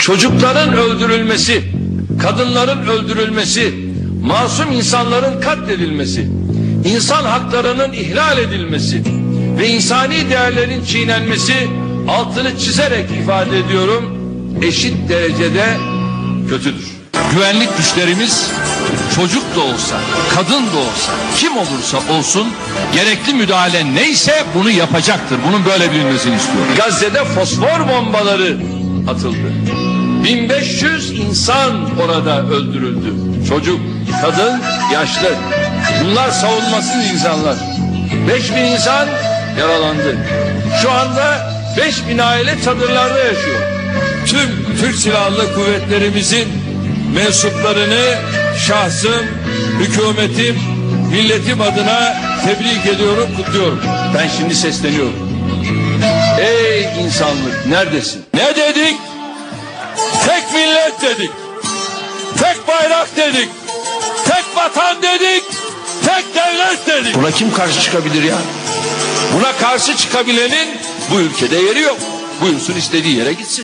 Çocukların öldürülmesi, kadınların öldürülmesi, masum insanların katledilmesi, insan haklarının ihlal edilmesi ve insani değerlerin çiğnenmesi altını çizerek ifade ediyorum eşit derecede kötüdür. Güvenlik güçlerimiz çocuk da olsa, kadın da olsa, kim olursa olsun gerekli müdahale neyse bunu yapacaktır. Bunun böyle bilinmesini istiyorum. Gazze'de fosfor bombaları atıldı. 1500 insan orada öldürüldü. Çocuk, kadın, yaşlı. Bunlar savunmasız insanlar. 5000 insan yaralandı. Şu anda 5000 aile çadırlarda yaşıyor. Tüm Türk Silahlı Kuvvetlerimizin mensuplarını şahsım, hükümetim, milletim adına tebrik ediyorum, kutluyorum. Ben şimdi sesleniyorum. Ey insanlık neredesin? Ne dedik? Tek millet dedik. Tek bayrak dedik. Tek vatan dedik. Tek devlet dedik. Buna kim karşı çıkabilir ya? Buna karşı çıkabilenin bu ülkede yeri yok. Buyursun istediği yere gitsin.